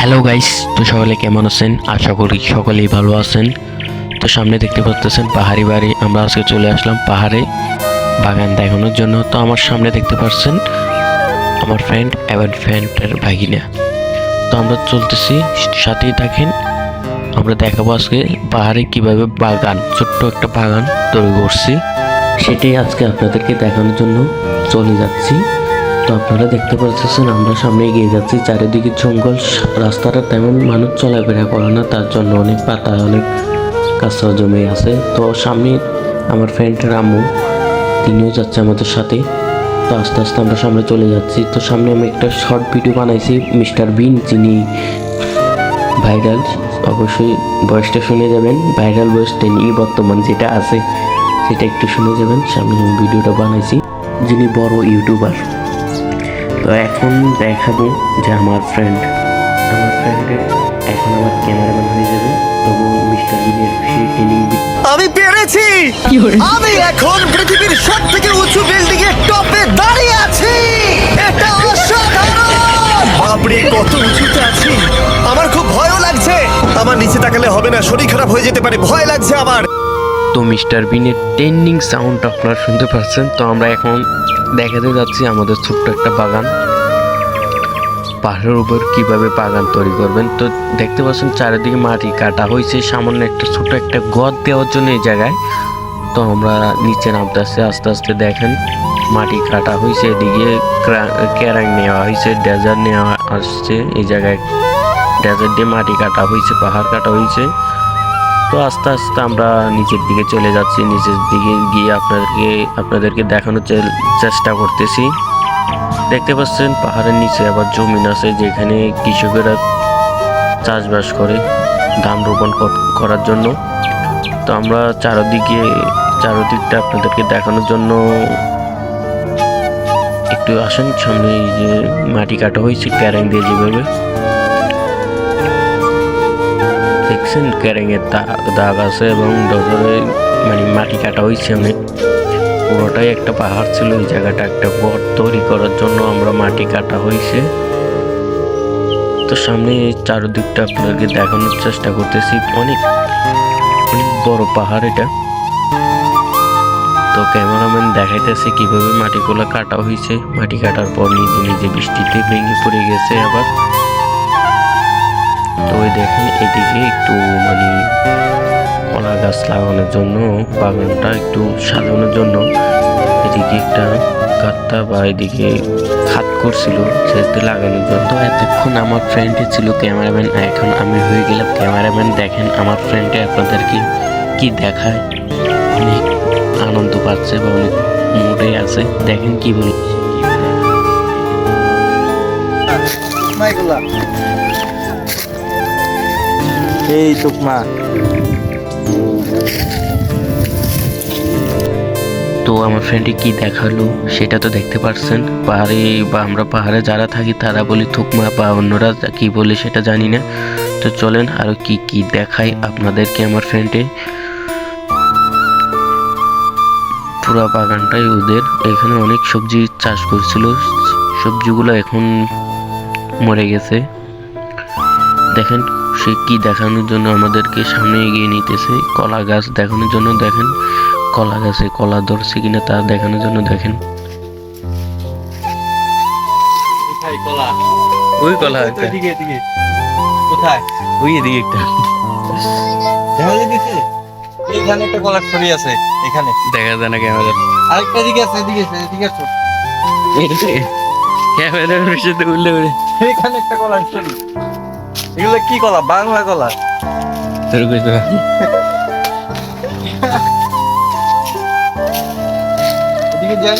Hello guys তো সকলে কেমন আছেন? আশা করি সকলেই ভালো আছেন। তো সামনে দেখতে পাচ্ছেন পাহাড়ি বাড়ি। আমরা আজকে চলে আসলাম পাহাড়ে বাগান দেখানোর জন্য। তো আমার সামনে দেখতে পাচ্ছেন আমার ফ্রেন্ড এবং ফ্রেন্ডের ভাগিনা। তো আমরা চলতেছি। সাথেই থাকেন। আমরা দেখাবো আজকে পাহাড়ে কীভাবে বাগান, ছোট্ট একটা বাগান তৈরি করছি। সেটাই আজকে আপনাদেরকে দেখানোর জন্য চলে যাচ্ছি। তো আপনারা দেখতে পাচ্ছেন, আমরা সামনে এগিয়ে যাচ্ছি। চারিদিকে জঙ্গল, রাস্তাটা তেমন মানুষ চলাফেরা করে না, তার জন্য অনেক পাতা, অনেক কাঁচা জমে আছে। তো সামনে আমার ফ্রেন্ড রামু, তিনিও যাচ্ছে আমাদের সাথে। তো আস্তে আস্তে আমরা সামনে চলে যাচ্ছি। তো সামনে আমি একটা শর্ট ভিডিও বানাইছি মিস্টার বিন যিনি ভাইরাল অবশ্যই বয়সটা শুনে যাবেন। ভাইরাল বয়সটা নিয়ে বর্তমান যেটা আছে, সেটা একটু শুনে যাবেন। সামনে আমি ভিডিওটা বানাইছি, যিনি বড় ইউটিউবার তো এখন দেখাবো যে আমার ফ্রেন্ড আমার ফ্রেন্ডের এখন আমার ক্যামেরাম্যান হয়ে যাবে তবু মিস্টার বিনের সেই ট্রেনিং আমি পেরেছি! আমি এখন পৃথিবীর সব থেকে উঁচু বিল্ডিং এর টপে দাঁড়িয়ে আছি! এটা অসাধারণ! বাপরে কত উঁচুতে আছি। আমার খুব ভয়ও লাগছে। আমার নিচে তাকালে হবে না শরীর খারাপ হয়ে যেতে পারে ভয় লাগছে আমার। তো মিস্টার বিনের ট্রেন্ডিং সাউন্ড আপনারা শুনতে পাচ্ছেন। তো আমরা এখন দেখাতে যাচ্ছি আমাদের ছোট্ট একটা বাগান। পাহাড়ের উপর কীভাবে বাগান তৈরি করবেন। তো দেখতে পাচ্ছেন, চারিদিকে মাটি কাটা হয়েছে। সামান্য একটা ছোট একটা গদ দেওয়ার জন্য এই জায়গায়। তো আমরা নিচে নামতে আসছি, আস্তে আস্তে দেখেন, মাটি কাটা হয়েছে। এদিকে ক্যারাং নেওয়া হয়েছে, ডেজার্ট নেওয়া আসছে। এই জায়গায় ডেজার্ট দিয়ে মাটি কাটা হয়েছে, পাহাড় কাটা হয়েছে। তো আস্তে আস্তে আমরা নিচের দিকে চলে যাচ্ছি, নিচের দিকে গিয়ে আপনাদেরকে আপনাদেরকে দেখানোর চেষ্টা করতেছি। দেখতে পাচ্ছেন পাহাড়ের নিচে আবার জমিন আছে যেখানে কৃষকেরা চাষবাস করে ধান রোপণ কর- করার জন্য। তো আমরা চারদিকে, চারদিকটা আপনাদেরকে দেখানোর জন্য একটু আসেন, সামনে যে মাটি কাটা হয়েছে ক্যারেং দিয়ে যেভাবে। দেখছেন ক্যারেঙের দাগ আছে এবং ডজরে মানে মাটি কাটা হয়েছে অনেক পুরোটাই একটা পাহাড় ছিল ওই জায়গাটা একটা ঘর তৈরি করার জন্য আমরা মাটি কাটা হয়েছে তো সামনে চারদিকটা আপনাকে দেখানোর চেষ্টা করতেছি অনেক অনেক বড় পাহাড় এটা তো ক্যামেরাম্যান দেখাইতেছে কীভাবে মাটিগুলো কাটা হয়েছে মাটি কাটার পর নিজে নিজে বৃষ্টিতে ভেঙে পড়ে গেছে আবার তো ওই দেখেন এদিকে একটু মানে কলা গাছ লাগানোর জন্য বাগানটা একটু সাজানোর জন্য এদিকে একটা গাত্তা বা এদিকে খাত করছিল সেটা লাগানোর জন্য। তো এতক্ষণ আমার ফ্রেন্ডে ছিল ক্যামেরাম্যান এখন আমি হয়ে গেলাম ক্যামেরাম্যান দেখেন আমার ফ্রেন্ডে আপনাদেরকে কি দেখায়। অনেক আনন্দ পাচ্ছে বা অনেক মুডে আছে। দেখেন কি বল এই টুকমা। তো আমার ফ্রেন্ডে কি দেখাল, সেটা তো দেখতে পারছেন। পাহাড়ে বা আমরা পাহাড়ে যারা থাকি, তারা বলি থুকমা বা অন্যরা কি বলে সেটা জানি না। তো চলেন আরও কি কি দেখাই আপনাদেরকে আমার ফ্রেন্ডে পুরো বাগানটাই ওদের। এখানে অনেক সবজি চাষ করছিল। সবজিগুলো এখন মরে গেছে। দেখেন সে কি দেখানোর জন্য আমাদেরকে সামনে এগিয়ে নিতেছে? কলা গাছ দেখানোর জন্য দেখেন। কলা গাছে কলা ধরছে কিনা তা দেখানোর জন্য দেখেন। ওই কলা কোথায়? ওই এদিকে একটা। দেখা এখানে একটা ছড়ি আছে এখানে। দেখা যায় না ক্যামেরা। আরেকটা দিকে আছে এদিকে আছে এদিকে আছে উল্লে এখানে একটা কলার ছড়ি এগুলো কি কলা? বাংলা কলা? তোর কইতে এদিকে যাই।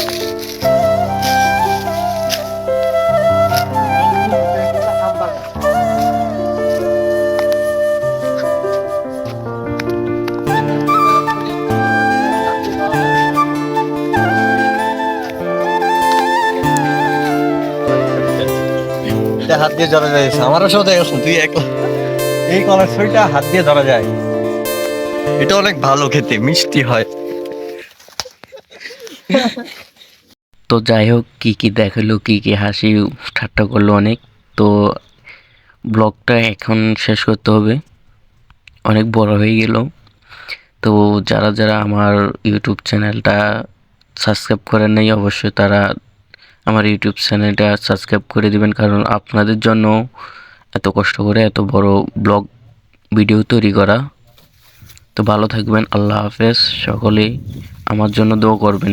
এটা হাত দিয়ে ধরা যায় আমারও সাথে তুই এক এই কলার ছড়িটা হাত দিয়ে ধরা যায়। এটা অনেক ভালো খেতে, মিষ্টি হয়। তো যাই হোক, কি কি দেখাল, কি কি হাসি ঠাট্টা করল অনেক। তো ব্লগটা এখন শেষ করতে হবে। অনেক বড় হয়ে গেল। তো যারা যারা আমার ইউটিউব চ্যানেলটা সাবস্ক্রাইব করেন নাই, অবশ্যই তারা আমার ইউটিউব চ্যানেলটা সাবস্ক্রাইব করে দিবেন কারণ আপনাদের জন্য এত কষ্ট করে এত বড় ব্লগ ভিডিও তৈরি করা। তো ভালো থাকবেন, আল্লাহ হাফেজ। সকলেই আমার জন্য দোয়া করবেন।